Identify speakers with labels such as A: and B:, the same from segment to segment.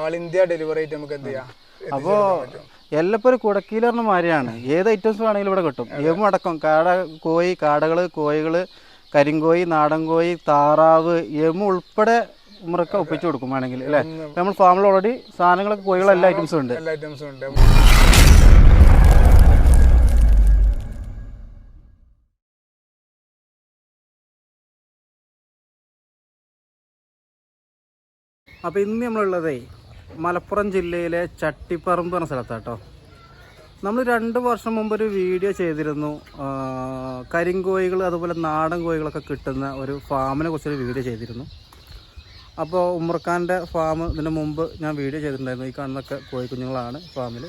A: ആൾ India delivery ആയിട്ട് നമുക്ക് എന്ത് ചെയ്യാം?
B: അപ്പോൾ എല്ലപ്പോൾ ഒരു കുടക്കീലറിന് മാതിരിയാണ്. ഏത് ഐറ്റംസ് വേണമെങ്കിലും ഇവിടെ കിട്ടും. എവും അടക്കം. കാട കോഴി കാടകൾ കോഴികൾ കരിങ്കോഴി നാടൻ കോഴി താറാവ് എമു ഉൾപ്പെടെ മുറക്ക ഒപ്പിച്ചു കൊടുക്കും വേണമെങ്കിൽ അല്ലേ? നമ്മൾ ഫാമിൽ ഓൾറെഡി സാധനങ്ങളൊക്കെ കോഴികൾ എല്ലാ ഐറ്റംസും ഉണ്ട്.
A: എല്ലാ ഐറ്റംസും ഉണ്ട്.
B: അപ്പോൾ ഇന്ന് നമ്മളുള്ളതേ മലപ്പുറം ജില്ലയിലെ ചട്ടിപ്പറമ്പ് എന്ന സ്ഥലത്താണ് സ്ഥലത്താട്ടോ നമ്മൾ രണ്ട് വർഷം മുമ്പ് ഒരു വീഡിയോ ചെയ്തിരുന്നു. കരിങ്കോഴികൾ അതുപോലെ നാടൻ കോഴികളൊക്കെ കിട്ടുന്ന ഒരു ഫാമിനെ കുറിച്ചൊരു വീഡിയോ ചെയ്തിരുന്നു. അപ്പോൾ ഉമ്മർഖാന്റെ ഫാം ഇതിന് മുമ്പ് ഞാൻ വീഡിയോ ചെയ്തിട്ടുണ്ടായിരുന്നു. ഈ കാണുന്നൊക്കെ കോഴിക്കുഞ്ഞുങ്ങളാണ് ഫാമിൽ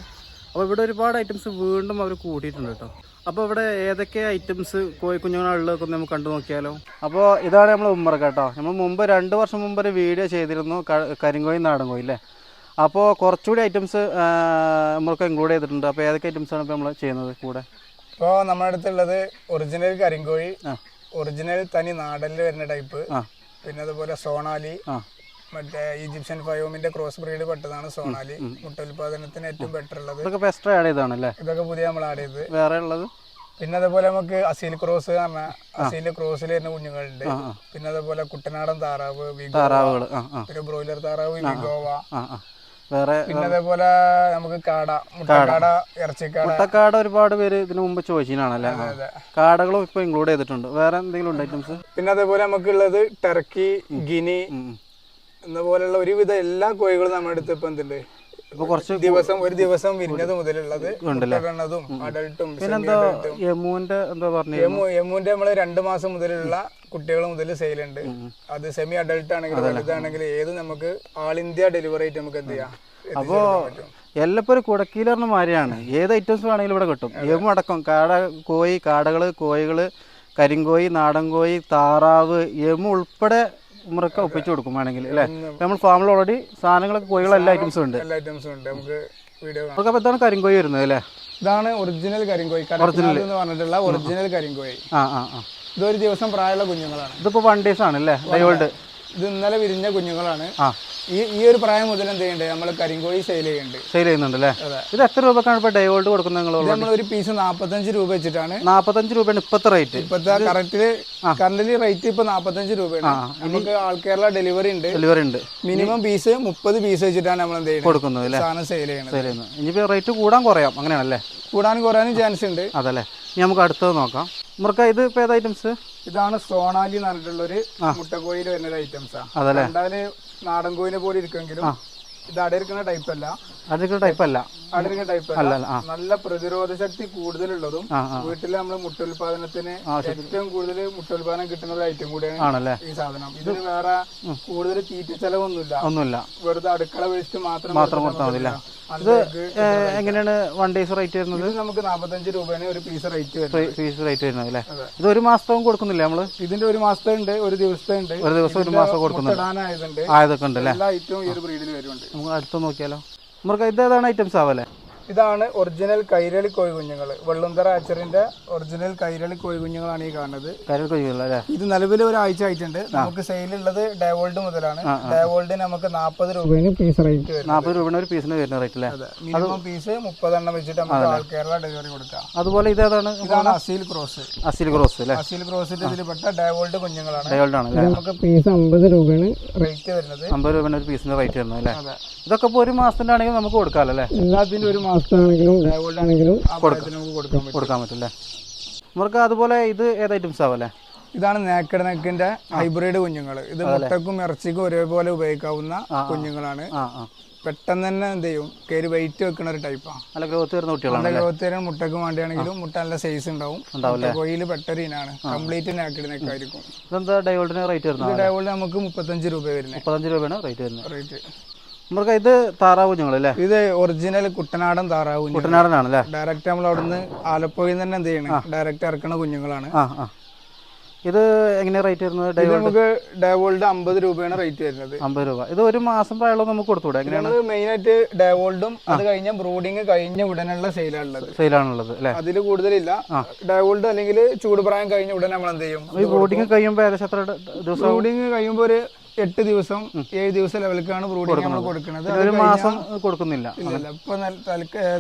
B: അപ്പോൾ ഇവിടെ ഒരുപാട് ഐറ്റംസ് വീണ്ടും അവർ കൂട്ടിയിട്ടുണ്ട് കേട്ടോ അപ്പോൾ ഇവിടെ ഏതൊക്കെ ഐറ്റംസ് കോഴിക്കുഞ്ഞുങ്ങളുള്ളതൊക്കെ നമുക്ക് കണ്ടു നോക്കിയാലോ. അപ്പോൾ ഇതാണ് നമ്മൾ ഉമ്മർ കേട്ടോ നമ്മൾ മുമ്പ് രണ്ട് വർഷം മുമ്പ് ഒരു വീഡിയോ ചെയ്തിരുന്നു. കരിങ്കോഴി നാടൻ കോഴി അല്ലേ അപ്പോൾ കുറച്ചുകൂടി ഐറ്റംസ് നമ്മൾക്ക് ഇൻക്ലൂഡ് ചെയ്തിട്ടുണ്ട്. അപ്പോൾ ഏതൊക്കെ ഐറ്റംസാണ് ഇപ്പോൾ നമ്മൾ ചെയ്യുന്നത് കൂടെ?
A: ഇപ്പോൾ നമ്മുടെ അടുത്തുള്ളത് ഒറിജിനൽ കരിങ്കോഴി. ഒറിജിനൽ തനി നാടലിൽ വരുന്ന ടൈപ്പ് പിന്നെ അതുപോലെ സോണാലി മറ്റേ ഈജിപ്ഷ്യൻ ഫയോമിന്റെ ക്രോസ് ബ്രീഡ് പെട്ടതാണ് സോണാലി. മുട്ട ഉൽപാദനത്തിന് ഏറ്റവും ബെറ്റർ ഉള്ളത്.
B: ഇതൊക്കെ എക്സ്ട്രാ ആഡ് ചെയ്താണല്ലേ
A: ഇതൊക്കെ പുതിയ നമ്മൾ ആഡ് ചെയ്ത്.
B: വേറെ ഉള്ളത്?
A: പിന്നെ അതുപോലെ നമുക്ക് അസീൽ ക്രോസ് പറഞ്ഞ അസീൽ ക്രോസിൽ വരുന്ന കുഞ്ഞുങ്ങളുണ്ട്. പിന്നെ അതുപോലെ കുട്ടനാടൻ താറാവ്
B: താറാവുകൾ
A: പിന്നെ ബ്രോയിലർ താറാവ് വിഗോവ.
B: ആ. വേറെ
A: പിന്നെ അതേപോലെ നമുക്ക് കാട മുട്ടക്കാട ഇറച്ചിക്കാട.
B: മുട്ടക്കാട ഒരുപാട് പേര് ഇതിനു മുമ്പ് ചോദിച്ചിനാണല്ലേ. കാടകളും ഇപ്പൊ ഇൻക്ലൂഡ് ചെയ്തിട്ടുണ്ട്. വേറെ എന്തെങ്കിലും ഉണ്ട് ഐറ്റംസ്
A: പിന്നെ അതേപോലെ നമുക്ക് നമുക്കുള്ളത് ടർക്കി ഗിനി എന്ന പോലെയുള്ള ഒരുവിധ എല്ലാ കോഴികളും നമ്മുടെ അടുത്ത് ഇപ്പൊ എന്തുണ്ട്?
B: കുറച്ച്
A: ദിവസം ഒരു ദിവസം വിരിഞ്ഞത് മുതലുള്ളത് മുട്ടയിടുന്നതും അഡൾട്ടും
B: പിന്നെന്താ യമുവിന്റെ എന്താ പറഞ്ഞു?
A: യമു യമുവിന്റെ നമ്മൾ രണ്ട് മാസം മുതലുള്ള കുട്ടികൾ മുതൽ സെയിൽ ഉണ്ട്. അത് സെമി അഡൾട്ട് ആണെങ്കിലും വലുതാണെങ്കിലും ഏത് നമുക്ക് ആൾ ഇന്ത്യ ഡെലിവറി ആയിട്ട് നമുക്ക് എന്ത് ചെയ്യാം?
B: അപ്പോ. ഒരു കുടക്കീലറിന് മാരിയാണ് ഏത് ഐറ്റംസ് വേണമെങ്കിലും ഇവിടെ കിട്ടും. യമു അടക്കം. കാട കോഴി കാടകൾ കോഴികൾ കരിങ്കോഴി നാടൻ കോഴി താറാവ് എമു ഉൾപ്പെടെ ഉമ്മറൊക്കെ ഒപ്പിച്ച് കൊടുക്കും വേണമെങ്കിൽ അല്ലേ? നമ്മൾ ഫാമിൽ ഓൾറെഡി സാധനങ്ങളൊക്കെ കോഴികൾ എല്ലാ ഐറ്റംസും ഉണ്ട്.
A: എല്ലാ ഐറ്റംസും ഉണ്ട്. നമുക്ക് വീഡിയോ
B: നമുക്ക് അപ്പോൾ ഇതാണ് കരിങ്കോഴി വരുന്നത് അല്ലേ?
A: ഇതാണ് ഒറിജിനൽ കരിങ്കോഴി ഒറിജിനൽ എന്ന് പറഞ്ഞിട്ടുള്ള ഒറിജിനൽ കരിങ്കോയി.
B: ആ ആ ആ.
A: ഇതൊരു ദിവസം പ്രായമുള്ള കുഞ്ഞുങ്ങളാണ്.
B: ഇതിപ്പോൾ വൺ ഡേയ്സ് ആണ് അല്ലേ? ഡൈവേൾഡ്
A: ഇത് ഇന്നലെ വിരിഞ്ഞ കുഞ്ഞുങ്ങളാണ്. ഈ ഈ ഒരു പ്രായം മുതൽ എന്ത് ചെയ്യണ്ടേ? നമ്മൾ കരിങ്കോഴി സെയിൽ ചെയ്യുന്നുണ്ട്.
B: സെയിൽ ചെയ്യുന്നുണ്ട് അല്ലേ ഇത് എത്ര രൂപക്കാണ് ഇപ്പോൾ ഡൈവോൾഡ് കൊടുക്കുന്നത് നിങ്ങൾ
A: നമ്മൾ ഒരു പീസ് നാപ്പത്തഞ്ച് രൂപ വെച്ചിട്ടാണ്.
B: നാപ്പത്തഞ്ച് രൂപയാണ് ഇപ്പത്തെ റേറ്റ്
A: ഇപ്പത്തെ കറക്റ്റ് കറന്റിൽ റേറ്റ് ഇപ്പൊ നാപ്പത്തഞ്ച് രൂപയാണ്. നമുക്ക് ആൾ കേരള ഡെലിവറി ഉണ്ട്.
B: ഡെലിവറി ഉണ്ട്.
A: മിനിമം പീസ് മുപ്പത് പീസ് വെച്ചിട്ടാണ് നമ്മൾ എന്ത് ചെയ്യുന്നത്?
B: കൊടുക്കുന്നത്
A: സാധനം സെയിൽ
B: ചെയ്യുന്നത്. ഇനിയിപ്പോ റേറ്റ് കൂടാൻ കുറയാം. അങ്ങനെയാണല്ലേ?
A: കൂടാനും കുറയാനും ചാൻസ് ഉണ്ട്.
B: അതല്ലേ? ഇനി നമുക്ക് അടുത്തത് നോക്കാം. മുറുക്ക ഇത് ഇപ്പോൾ ഏത് ഐറ്റംസ്
A: ഇതാണ് സോണാലി എന്ന് പറഞ്ഞിട്ടുള്ള ഒരു മുട്ടക്കോയിൽ വരുന്ന ഒരു ഐറ്റംസാ
B: അതല്ലേ?
A: നാടൻ കോയിനെ പോലെ ഇരിക്കുമെങ്കിലും ഇത് അടയിരിക്കുന്ന ടൈപ്പ് അല്ല.
B: അടയിരിക്കുന്ന ടൈപ്പ് അല്ല.
A: അടയിരിക്കുന്ന ടൈപ്പ്
B: അല്ല.
A: നല്ല പ്രതിരോധ ശക്തി കൂടുതലുള്ളതും വീട്ടിൽ നമ്മൾ മുട്ടുൽപാദനത്തിന് ഏറ്റവും കൂടുതൽ മുട്ടുൽപാദനം കിട്ടുന്ന ഒരു ഐറ്റം കൂടിയാണ് ഈ സാധനം. ഇതിന് വേറെ കൂടുതൽ തീറ്റ ചെലവൊന്നുമില്ല.
B: ഒന്നുമില്ല.
A: വെറുതെ അടുക്കള വേസ്റ്റ് മാത്രം
B: മാത്രം കൊടുത്താൽ മതി.
A: നല്ല
B: എങ്ങനെയാണ് വൺ ഡേയ്സ് റേറ്റ് വരുന്നത്?
A: ഇത് നമുക്ക് നാപ്പത്തഞ്ച് രൂപയാണ് ഒരു പീസ് റേറ്റ് വരുന്നത്.
B: പീസ് റേറ്റ് വരുന്നത് അല്ലേ? ഇത് ഒരു മാസത്തോളം കൊടുക്കുന്നില്ല നമ്മൾ?
A: ഇതിന്റെ ഒരു മാസത്തെ ഉണ്ട് ഒരു ദിവസത്തെ ഉണ്ട്.
B: ഒരു ദിവസം ഒരു മാസം കൊടുക്കുന്നുണ്ട്. ആയതൊക്കെ ഉണ്ട് അല്ലേ
A: ഐറ്റവും ഈ ഒരു ബ്രീഡിൽ വരുന്നുണ്ട്.
B: നമുക്ക് അടുത്ത് നോക്കിയാലോ. നമുക്ക് ഇതേതാണ് ഐറ്റംസ് ആവല്ലേ
A: ഇതാണ് ഒറിജിനൽ കൈരളി കോഴി കുഞ്ഞുങ്ങൾ വെള്ളുന്തറ ആച്ചറിന്റെ ഒറിജിനൽ കൈരളി കോഴി കുഞ്ഞുങ്ങളാണ് ഈ കാണുന്നത്. ഇത് നിലവിൽ ഒരാഴ്ച ആയിട്ടുണ്ട്. നമുക്ക് സെയിലുള്ളത് ഡേവോൾഡ് മുതലാണ്. ഡേവോൾഡ് നമുക്ക് നാൽപ്പത് രൂപയാണ് പീസ് റേറ്റ് വരും
B: നാൽപ്പത് രൂപ ഒരു പീസിന് വരുന്ന റേറ്റ് അല്ലേ?
A: അതെ. മിനിമം പീസ് മുപ്പതെണ്ണം വെച്ചിട്ട് നമുക്ക് ആൾ കേരള ഡെലിവറി കൊടുക്കാം.
B: അതുപോലെ ഇതേതാണ്
A: ഇതാണ് അസീൽ ക്രോസ്
B: അസീൽ ക്രോസ് അല്ലേ?
A: അസീൽ ക്രോസിന്റെ ഇതിൽപ്പെട്ട പെട്ട ഡേവോൾഡ് കുഞ്ഞുങ്ങളാണ്
B: ആണ് അല്ലേ?
A: നമുക്ക് പീസ് അമ്പത് രൂപയാണ് റേറ്റ് വരുന്നത്.
B: അമ്പത് രൂപ ഒരു പീസിന് റേറ്റ് വരുന്നത് അല്ലേ? ഇതൊക്കെ ഇപ്പോൾ ഒരു മാസത്തിന്റെ ആണെങ്കിൽ നമുക്ക് കൊടുക്കാമല്ലോ അല്ലേ?
A: എല്ലാത്തിനും ഒരു മാസത്താണെങ്കിലും ഡേവോൾഡ് ആണെങ്കിലും ആ നമുക്ക് കൊടുക്കാൻ പറ്റും.
B: കൊടുക്കാൻ പറ്റും അല്ലേ അതുപോലെ ഇത് ഏത് ഐറ്റംസ് ആവല്ലേ
A: ഇതാണ് നേക്കഡ് നെക്കിന്റെ ഹൈബ്രിഡ് കുഞ്ഞുങ്ങൾ ഇത് മുട്ടക്കും ഇറച്ചിക്കും ഒരേപോലെ ഉപയോഗിക്കാവുന്ന കുഞ്ഞുങ്ങളാണ്. പെട്ടെന്ന് തന്നെ എന്ത് ചെയ്യും? കയറി വെയിറ്റ് വെക്കുന്ന ഒരു ടൈപ്പാണ്
B: നല്ല ഗ്രോത്ത് വരുന്ന കുട്ടികളാണ്
A: ഗ്രോത്ത് മുട്ടക്ക് വേണ്ടിയാണെങ്കിലും മുട്ട നല്ല സൈസ് ഉണ്ടാവും. കോയിൽ പെട്ടൊരു ഇനാണ് കംപ്ലീറ്റ് നേക്കഡ് നെക്കായിരിക്കും.
B: ഇതെന്താ ഡയോൾഡിന് റേറ്റ് വരുന്നത്
A: ഡൈവോൾഡ് നമുക്ക് മുപ്പത്തഞ്ച് രൂപ വരുന്നത്
B: മുപ്പത്തഞ്ച് രൂപയാണ് റേറ്റ് വരുന്നത്.
A: റേറ്റ്
B: മുറുക്ക ഇത് താറാവ് കുഞ്ഞുങ്ങളല്ലേ?
A: ഇത് ഒറിജിനൽ കുട്ടനാടൻ താറാവ്
B: കുട്ടനാടനാണല്ലേ?
A: ഡയറക്റ്റ് നമ്മൾ അവിടുന്ന് ആലപ്പുഴയിൽ നിന്ന് തന്നെ എന്ത് ചെയ്യണം? ഡയറക്റ്റ് ഇറക്കുന്ന കുഞ്ഞുങ്ങളാണ്.
B: ഇത് എങ്ങനെ റേറ്റ് വരുന്നത്?
A: നമുക്ക് ഡേവോൾഡ് അമ്പത് രൂപയാണ് റേറ്റ് വരുന്നത്.
B: അമ്പത് രൂപ. ഇത് ഒരു മാസം പ്രായമുള്ള നമുക്ക് കൊടുത്തുകൂടെ എങ്ങനെയാണ്?
A: മെയിൻ ആയിട്ട് ഡേവോൾഡും അത് കഴിഞ്ഞ ബ്രൂഡിങ് കഴിഞ്ഞ ഉടനുള്ള സെയിലാണുള്ളത്
B: സെയിലാണുള്ളത് അല്ലേ?
A: അതിൽ കൂടുതലില്ല. ഡേവോൾഡ് അല്ലെങ്കിൽ ചൂട് പ്രായം കഴിഞ്ഞ ഉടനെ നമ്മൾ എന്ത് ചെയ്യും?
B: ഈ ബോട്ടിങ് കഴിയുമ്പോൾ ഏകദേശം എത്ര ദിവസം?
A: ബ്രൂഡിങ് കഴിയുമ്പോൾ ഒരു എട്ട് ദിവസം ഏഴ് ദിവസം ലെവലിക്കാണ് ബ്രൂഡിങ് നമ്മൾ കൊടുക്കുന്നത്.
B: ഒരു മാസം കൊടുക്കുന്നില്ല.
A: ഇപ്പൊ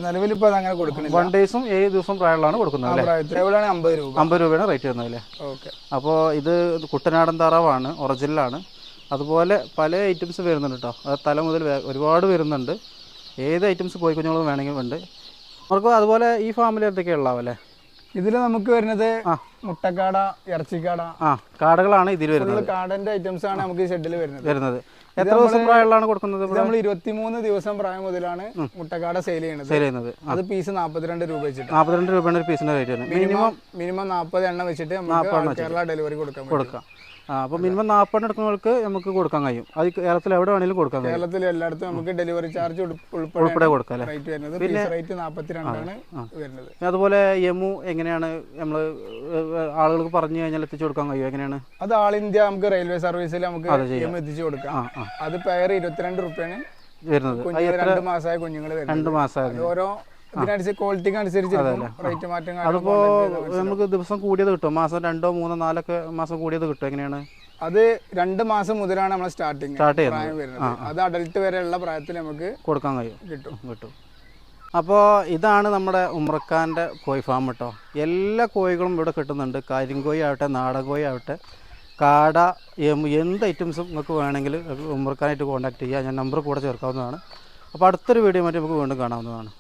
A: നിലവിൽ ഇപ്പൊ അങ്ങനെ കൊടുക്കുന്നില്ല.
B: വൺ ഡേയ്സും ഏഴ് ദിവസം പ്രായമുള്ളതാണ് കൊടുക്കുന്നത്
A: എവിടെയാണ് അമ്പത് രൂപ.
B: അമ്പത് രൂപയാണ് റേറ്റ് വരുന്നത് അല്ലേ?
A: ഓക്കെ.
B: അപ്പോൾ ഇത് കുട്ടനാടൻ താറാവാണ് ഒറിജിനലാണ് അതുപോലെ പല ഐറ്റംസ് വരുന്നുണ്ട് കേട്ടോ അത് തല മുതൽ ഒരുപാട് വരുന്നുണ്ട്. ഏത് ഐറ്റംസ് പോയി കുഞ്ഞുങ്ങളും വേണമെങ്കിലും ഉണ്ട്. അവർക്ക് അതുപോലെ ഈ ഫാമിൽ എന്തൊക്കെയാ ഉള്ളാവല്ലേ?
A: ഇതിൽ നമുക്ക് വരുന്നത്
B: ആ.
A: മുട്ടക്കാട ഇറച്ചിക്കാട.
B: ആ കാടകളാണ് ഇതിൽ വരുന്നത്.
A: കാടന്റെ ഐറ്റംസ് ആണ് നമുക്ക് ഈ ഷെഡിൽ വരുന്നത്.
B: വരുന്നത്. എത്ര ദിവസം പ്രായമുള്ളതാണ് കൊടുക്കുന്നത്
A: നമ്മൾ ഇരുപത്തിമൂന്ന് ദിവസം പ്രായം മുതലാണ് മുട്ടക്കാട സെയിൽ ചെയ്യുന്നത്.
B: സെയിൽ ചെയ്യുന്നത്.
A: അത് പീസ് നാൽപ്പത്തിരണ്ട് രൂപ വെച്ചിട്ട്.
B: നാൽപ്പത്തിരണ്ട് രൂപയാണ് ഒരു പീസിന്റെ റേറ്റ് വരുന്നത്.
A: മിനിമം മിനിമം നാൽപ്പത് എണ്ണം വെച്ചിട്ട് നമുക്ക് കേരള ഡെലിവറി കൊടുക്കാം
B: കൊടുക്കാം. ആ അപ്പോൾ മിനിമം നാൽപ്പത് എടുക്കുന്നവർക്ക് നമുക്ക് കൊടുക്കാൻ കഴിയും. അത് കേരളത്തിൽ എവിടെ വേണമെങ്കിലും കൊടുക്കാൻ കഴിയും.
A: കേരളത്തിൽ എല്ലായിടത്തും നമുക്ക് ഡെലിവറി ചാർജ് ഉൾപ്പെടെ
B: കൊടുക്കാം പിന്നെ
A: റേറ്റ് നാൽപ്പത്തിരണ്ടാണ് വരുന്നത്.
B: അതുപോലെ യമു എങ്ങനെയാണ് നമ്മൾ ആളുകൾക്ക് പറഞ്ഞു കഴിഞ്ഞാൽ എത്തിച്ചു കൊടുക്കാൻ കഴിയും? എങ്ങനെയാണ്?
A: അത് ആൾ ഇന്ത്യ നമുക്ക് റെയിൽവേ സർവീസിൽ നമുക്ക് എത്തിച്ചു കൊടുക്കാം. അത് പെയർ ഇരുപത്തിരണ്ട് റുപ്യാണ്
B: വരുന്നത്.
A: രണ്ട് മാസമായ കുഞ്ഞുങ്ങൾ
B: രണ്ട് മാസമായത്
A: അത് ഓരോ അതിപ്പോ ക്വാളിറ്റിക്ക് അനുസരിച്ച് റേറ്റ് മാറ്റം
B: അതിപ്പോൾ നമുക്ക് ദിവസം കൂടിയത് കിട്ടും മാസം രണ്ടോ മൂന്നോ നാലൊക്കെ മാസം കൂടിയത് കിട്ടും എങ്ങനെയാണ്?
A: അത് രണ്ട് മാസം മുതലാണ് നമ്മൾ സ്റ്റാർട്ടിങ്
B: സ്റ്റാർട്ട് ചെയ്യുന്നത്.
A: അത് അഡൽട്ട് വരെയുള്ള പ്രായത്തിൽ നമുക്ക്
B: കൊടുക്കാൻ കഴിയും.
A: കിട്ടും.
B: കിട്ടും. അപ്പോൾ ഇതാണ് നമ്മുടെ ഉമ്രക്കാന്റെ കോഴി ഫാം കേട്ടോ. എല്ലാ കോഴികളും ഇവിടെ കിട്ടുന്നുണ്ട്. കരിങ്കോഴി ആവട്ടെ നാടൻ കോഴി ആവട്ടെ കാട എന്ത് ഐറ്റംസും നിങ്ങൾക്ക് വേണമെങ്കിൽ ഉമ്രക്കാനായിട്ട് കോൺടാക്ട് ചെയ്യുക ഞാൻ നമ്പർ കൂടെ ചേർക്കാവുന്നതാണ്. അപ്പോൾ അടുത്തൊരു വീഡിയോ മറ്റേ നമുക്ക് വീണ്ടും കാണാവുന്നതാണ്.